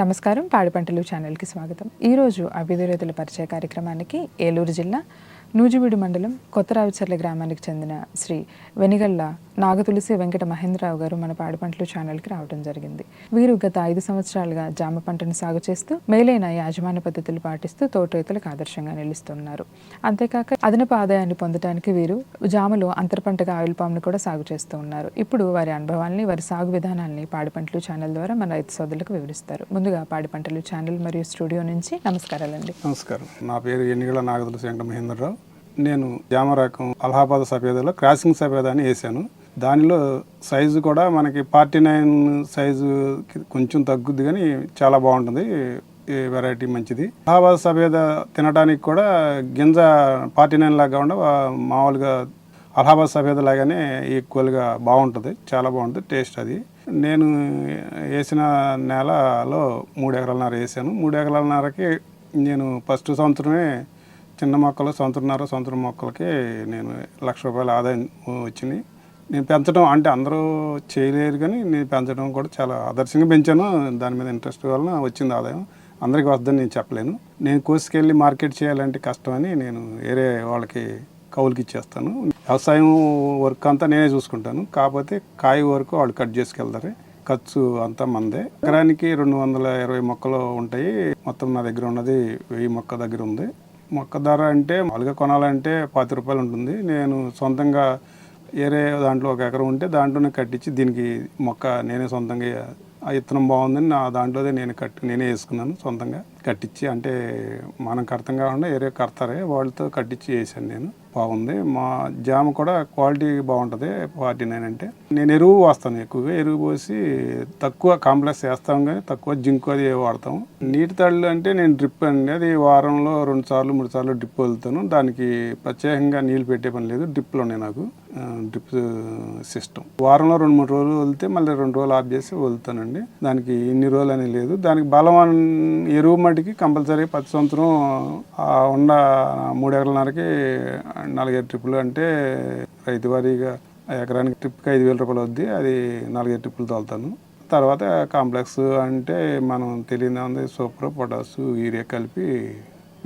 నమస్కారం. పాడి పంటలు ఛానల్కి స్వాగతం. ఈరోజు అభ్యుదయ పరిచయ కార్యక్రమానికి ఏలూరు జిల్లా నూజివీడు మండలం కొత్తరావిచర్ల గ్రామానికి చెందిన శ్రీ వెనిగల్ల నాగతులసి వెంకట మహేంద్రరావు గారు మన పాడిపంటలు ఛానల్కి రావడం జరిగింది. వీరు గత ఐదు సంవత్సరాలుగా జామ పంటను సాగు చేస్తూ మేలైన యాజమాన్య పద్ధతులు పాటిస్తూ తోట రైతులకు ఆదర్శంగా నిలుస్తున్నారు. అంతేకాక అదనపు ఆదాయాన్ని పొందడానికి వీరు జామలో అంతర పంటగా ఆయిల్ పామ్ను కూడా సాగు చేస్తూ ఉన్నారు. ఇప్పుడు వారి అనుభవాల్ని వారి సాగు విధానాల్ని పాడిపంటలు ఛానల్ ద్వారా మన రైతు సోదరులకు వివరిస్తారు. ముందుగా పాడి పంటలు ఛానల్ మరియు స్టూడియో నుంచి నమస్కారాలండి. నమస్కారం. నా పేరు ఎన్నికల నాగతులసి వెంకట మహేంద్రరావు. నేను జామ రకం అలహాబాద్ సఫేదాలో క్రాసింగ్ సఫేదా అని వేసాను దానిలో సైజు కూడా మనకి ఫార్టీ నైన్ సైజు కొంచెం తగ్గుద్ది కానీ చాలా బాగుంటుంది. ఈ వెరైటీ మంచిది. అలహాబాద్ సఫేద తినడానికి కూడా గింజ ఫార్టీ నైన్ లాగా ఉండ మామూలుగా అలహాబాద్ సఫేద లాగానే ఈక్వల్గా బాగుంటుంది. చాలా బాగుంటుంది టేస్ట్ అది. నేను వేసిన నేలలో మూడు ఎకరాలన్నర వేసాను మూడు ఎకరాలన్నరకి నేను ఫస్ట్ సంవత్సరమే చిన్న మొక్కలు సంవత్సరంన్నర సంవత్సరం మొక్కలకి నేను లక్ష రూపాయల ఆదాయం వచ్చింది. నేను పెంచడం అంటే అందరూ చేయలేరు కానీ నేను పెంచడం కూడా చాలా ఆదర్శంగా పెంచాను. దాని మీద ఇంట్రెస్ట్ వలన వచ్చింది ఆదాయం. అందరికీ వద్దని నేను చెప్పలేను. నేను కోసుకెళ్ళి మార్కెట్ చేయాలంటే కష్టమని నేను వేరే వాళ్ళకి కౌలుకి ఇచ్చేస్తాను. వ్యవసాయం వర్క్ అంతా నేనే చూసుకుంటాను. కాకపోతే కాయ వరకు వాళ్ళు కట్ చేసుకెళ్తారు. ఖర్చు అంతా మందే. ఎకరానికి రెండు వందల ఇరవై మొక్కలు ఉంటాయి. మొత్తం నా దగ్గర ఉన్నది వెయ్యి మొక్క దగ్గర ఉంది. మొక్క ధర అంటే మామూలుగా కొనాలంటే పాతి రూపాయలు ఉంటుంది. నేను సొంతంగా వేరే దాంట్లో ఒక ఎకరం ఉంటే దాంట్లోనే కట్టించి దీనికి మొక్క నేనే సొంతంగా ఆ విత్తనం బాగుందని నా దాంట్లోదే నేను కట్టి నేనే వేసుకున్నాను సొంతంగా. కట్టించి అంటే మనం కర్తం కాకుండా వేరే కడతారే వాళ్ళతో కట్టించి వేసాను నేను. బాగుంది. మా జామ కూడా క్వాలిటీ బాగుంటుంది. ఫార్టీ నైన్ అంటే. నేను ఎరువు వాస్తాను ఎక్కువగా. ఎరువు పోసి తక్కువ కాంప్లెక్స్ వేస్తాం కానీ తక్కువ జింకు అది వాడతాం నీటి తళ్ళు అంటే నేను డ్రిప్ అండి. అది వారంలో రెండు సార్లు మూడు సార్లు డ్రిప్ వదులుతాను. దానికి ప్రత్యేకంగా నీళ్ళు పెట్టే పని లేదు. డ్రిప్లు ఉన్నాయి నాకు. డ్రిప్ సిస్టమ్ వారంలో రెండు మూడు రోజులు వదిలితే మళ్ళీ రెండు రోజులు ఆఫ్ చేసి వదులుతానండి. దానికి ఇన్ని రోజులు అని లేదు. దానికి బలం ఎరువు మటుకి కంపల్సరీ ప్రతి సంవత్సరం ఉన్న మూడు ఎకరాలన్నరకి నాలుగైదు ట్రిప్పులు అంటే రైతు వారీగా ఎకరానికి ట్రిప్కి ఐదు వేల రూపాయలు వద్ది అది నాలుగైదు ట్రిప్పులు తోలుతాను. తర్వాత కాంప్లెక్స్ అంటే మనం తెలియని ఉంది సూపర్ పొటాసు యూరియా కలిపి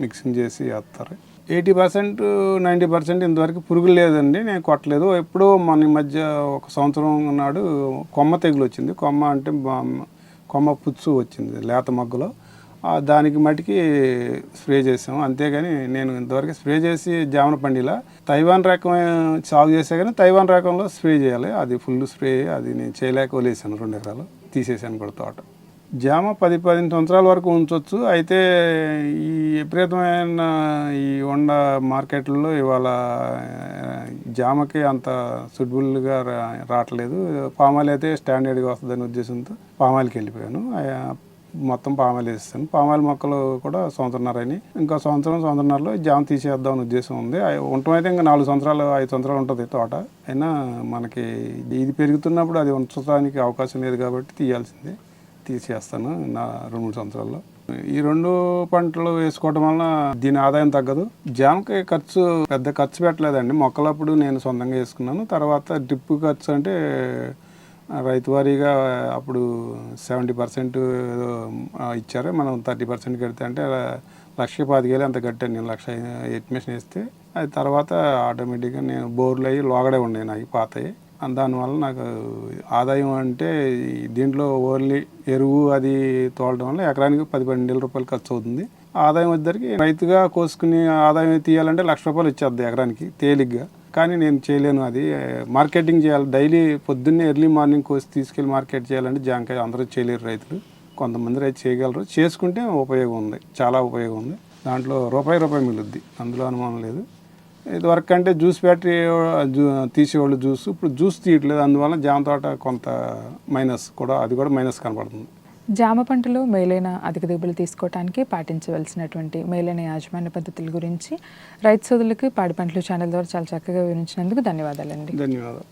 మిక్సింగ్ చేసి వేస్తారు. ఎయిటీ పర్సెంట్ నైంటీ పర్సెంట్ ఇంతవరకు పురుగులు లేదండి నేను కొట్టలేదు. ఎప్పుడో మన ఈ మధ్య ఒక సంవత్సరం నాడు కొమ్మ తెగులు వచ్చింది. కొమ్మ అంటే కొమ్మ పుచ్చు వచ్చింది లేత మగ్గులో. దానికి మటుకి స్ప్రే చేసాము. అంతేగాని నేను ఇంతవరకు స్ప్రే చేసి జామన పండిలా. తైవాన్ రకం సాగు చేసే కానీ తైవాన్ రకంలో స్ప్రే చేయాలి. అది ఫుల్ స్ప్రే అది నేను చేయలేక వదిలేసాను రెండు ఎకరాలు. తీసేసాను కూడా తోట. జామ పది పదిహేను సంవత్సరాల వరకు ఉంచవచ్చు అయితే ఈ విపరీతమైన ఈ వండ మార్కెట్లలో ఇవాళ జామకి అంత సూటబుల్గా రా రావట్లేదు. పామాయిల్ అయితే స్టాండర్డ్గా వస్తుందని ఉద్దేశంతో పామాయిల్కి వెళ్ళిపోయాను. మొత్తం పామాయిల్ వేస్తాను పామాయిల్ మొక్కలు కూడా సంవత్సరన్నరని. ఇంకా సంవత్సరం సంవత్సరన్నరలో జామ తీసేద్దామని ఉద్దేశం ఉంది. ఉండటం అయితే ఇంకా నాలుగు సంవత్సరాలు ఐదు సంవత్సరాలు ఉంటుంది తోట. అయినా మనకి ఇది పెరుగుతున్నప్పుడు అది ఉంచడానికి అవకాశం లేదు కాబట్టి తీయాల్సిందే. తీసేస్తాను నా రెండు మూడు సంవత్సరాల్లో. ఈ రెండు పంటలు వేసుకోవడం వలన దీని ఆదాయం తగ్గదు. జామకాయ ఖర్చు పెద్ద ఖర్చు పెట్టలేదండి. మొక్కలప్పుడు నేను సొంతంగా వేసుకున్నాను. తర్వాత డ్రిప్ ఖర్చు అంటే రైతు వారీగా అప్పుడు సెవెంటీ పర్సెంట్ ఇచ్చారు. మనం థర్టీ పర్సెంట్ కడితే అంటే లక్ష పాతికేలు అంత కట్టాను నేను. లక్ష ఎడ్మిషన్ వేస్తే. అది తర్వాత ఆటోమేటిక్గా నేను బోర్లు అయ్యి లోగడే ఉన్నాయి నాకు పాతవి. దానివల్ల నాకు ఆదాయం అంటే దీంట్లో ఓన్లీ ఎరువు అది తోలడం వల్ల ఎకరానికి పది పన్నెండు వేల రూపాయలు ఖర్చు అవుతుంది. ఆదాయం వచ్చేసరికి రైతుగా కోసుకుని ఆదాయం తీయాలంటే లక్ష రూపాయలు ఇచ్చేద్ది ఎకరానికి తేలిగ్గా. కానీ నేను చేయలేను అది. మార్కెటింగ్ చేయాలి. డైలీ పొద్దున్నే ఎర్లీ మార్నింగ్ కోసి తీసుకెళ్ళి మార్కెట్ చేయాలంటే జాంకాయ అందరూ చేయలేరు రైతులు. కొంతమంది రైతు చేయగలరు. చేసుకుంటే ఉపయోగం ఉంది. చాలా ఉపయోగం ఉంది. దాంట్లో రూపాయి రూపాయి మిగులుద్ది. అందులో అనుమానం లేదు. ఇదివరకు అంటే జ్యూస్ ఫ్యాక్టరీ తీసేవాళ్ళు జ్యూస్. ఇప్పుడు జ్యూస్ తీయట్లేదు అందువల్ల జామ తోట కొంత మైనస్ కూడా అది కూడా మైనస్ కనపడుతుంది. జామ పంటలో మేలైన అధిక దిగుబడులు తీసుకోవడానికి పాటించవలసినటువంటి మేలైన యాజమాన్య పద్ధతుల గురించి రైతు సోదరులకి పాడి పంటలు ఛానల్ ద్వారా చాలా చక్కగా వివరించినందుకు ధన్యవాదాలండి. ధన్యవాదాలు.